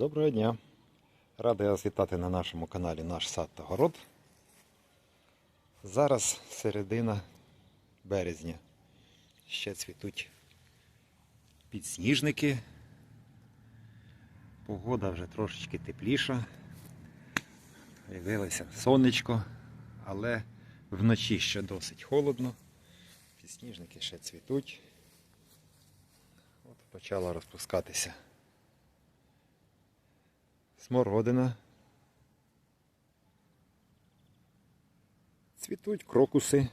Доброго дня! Радий вас вітати на нашому каналі Наш сад та город. Зараз середина березня. Ще цвітуть підсніжники. Погода вже трошечки тепліша. Появилося сонечко, але вночі ще досить холодно. Підсніжники ще цвітуть. От почала розпускатися смородина. Цвітуть крокуси,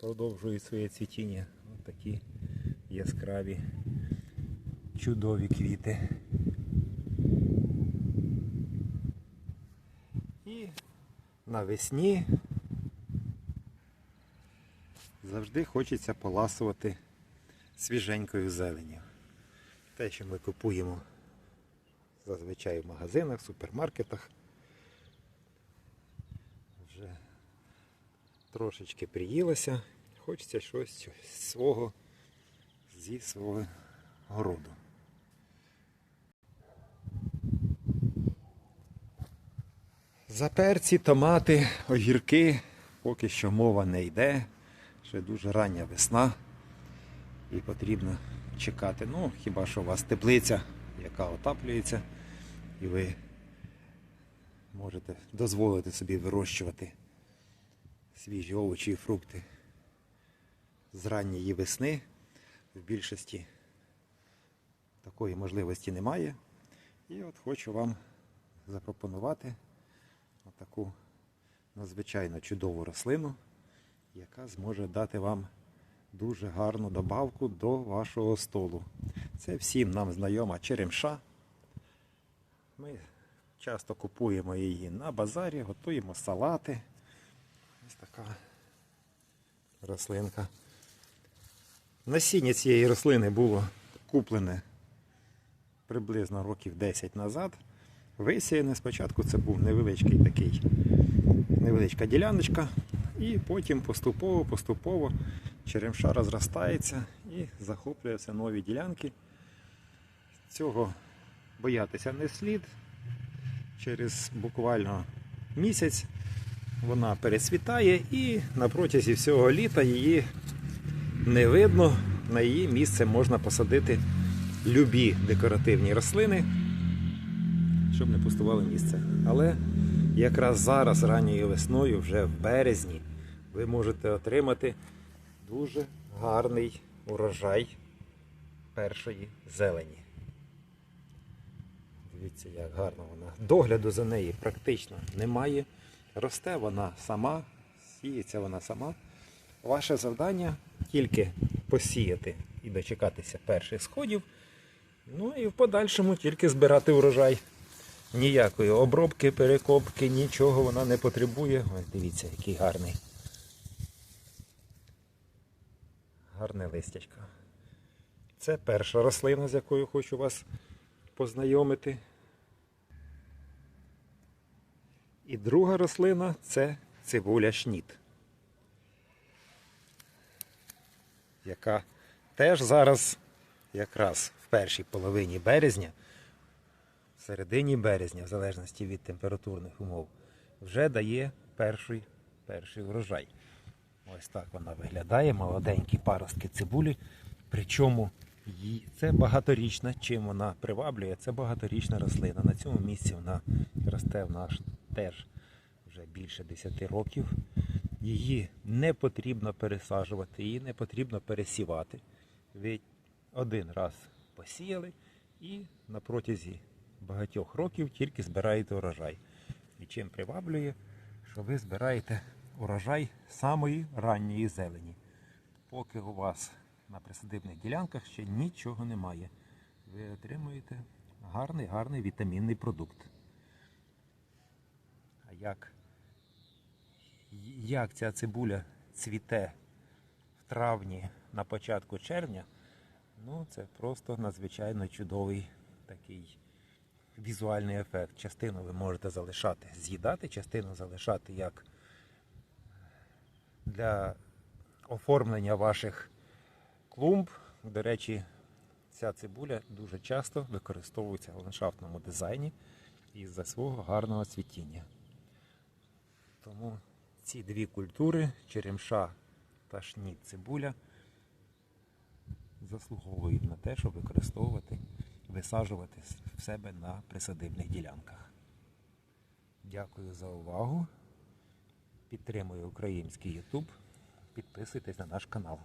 продовжують своє цвітіння. Ось такі яскраві, чудові квіти. І навесні завжди хочеться поласувати свіженькою зеленю. Те, що ми купуємо зазвичай в магазинах, супермаркетах. Вже трошечки приїлося. Хочеться щось свого зі свого городу. За перці, томати, огірки поки що мова не йде. Ще дуже рання весна і потрібно чекати. Ну, хіба що у вас теплиця, яка отаплюється, і ви можете дозволити собі вирощувати свіжі овочі і фрукти з ранньої весни. В більшості такої можливості немає. І от хочу вам запропонувати таку надзвичайно чудову рослину, яка зможе дати вам дуже гарну добавку до вашого столу. Це всім нам знайома черемша. Ми часто купуємо її на базарі, готуємо салати. Ось така рослинка. Насіння цієї рослини було куплене приблизно років 10 назад. Висіяне спочатку це був невеличкий такий, невеличка діляночка, і потім поступово-поступово черемша розростається і захоплює все нові ділянки. Цього боятися не слід. Через буквально місяць вона перецвітає і на протязі всього літа її не видно. На її місце можна посадити любі декоративні рослини, щоб не пустувало місце. Але якраз зараз, ранньою весною, вже в березні, ви можете отримати дуже гарний урожай першої зелені. Дивіться, як гарно вона. Догляду за неї практично немає. Росте вона сама, сіється вона сама. Ваше завдання тільки посіяти і дочекатися перших сходів. Ну і в подальшому тільки збирати урожай. Ніякої обробки, перекопки, нічого вона не потребує. Ось дивіться, який гарний. Гарне листячко. Це перша рослина, з якою хочу вас познайомити. І друга рослина це цибуля шніт, яка теж зараз, якраз в першій половині березня, в середині березня, в залежності від температурних умов, вже дає перший, перший врожай. Ось так вона виглядає, молоденькі паростки цибулі. Причому це багаторічна, чим вона приваблює, це багаторічна рослина. На цьому місці вона росте в нас теж вже більше 10 років. Її не потрібно пересаджувати, її не потрібно пересівати. Ви один раз посіяли і на протязі багатьох років тільки збираєте урожай. І чим приваблює, що ви збираєте урожай самої ранньої зелені. Поки у вас на присадибних ділянках ще нічого немає. Ви отримуєте гарний, гарний вітамінний продукт. Як, як ця цибуля цвіте в травні на початку червня, ну це просто надзвичайно чудовий такий візуальний ефект. Частину ви можете залишати, з'їдати, частину залишати як для оформлення ваших клумб. До речі, ця цибуля дуже часто використовується в ландшафтному дизайні із-за свого гарного цвітіння. Тому ці дві культури, черемша та шніт цибуля, заслуговують на те, щоб використовувати, висаджувати в себе на присадибних ділянках. Дякую за увагу. Підтримую український YouTube. Підписуйтесь на наш канал.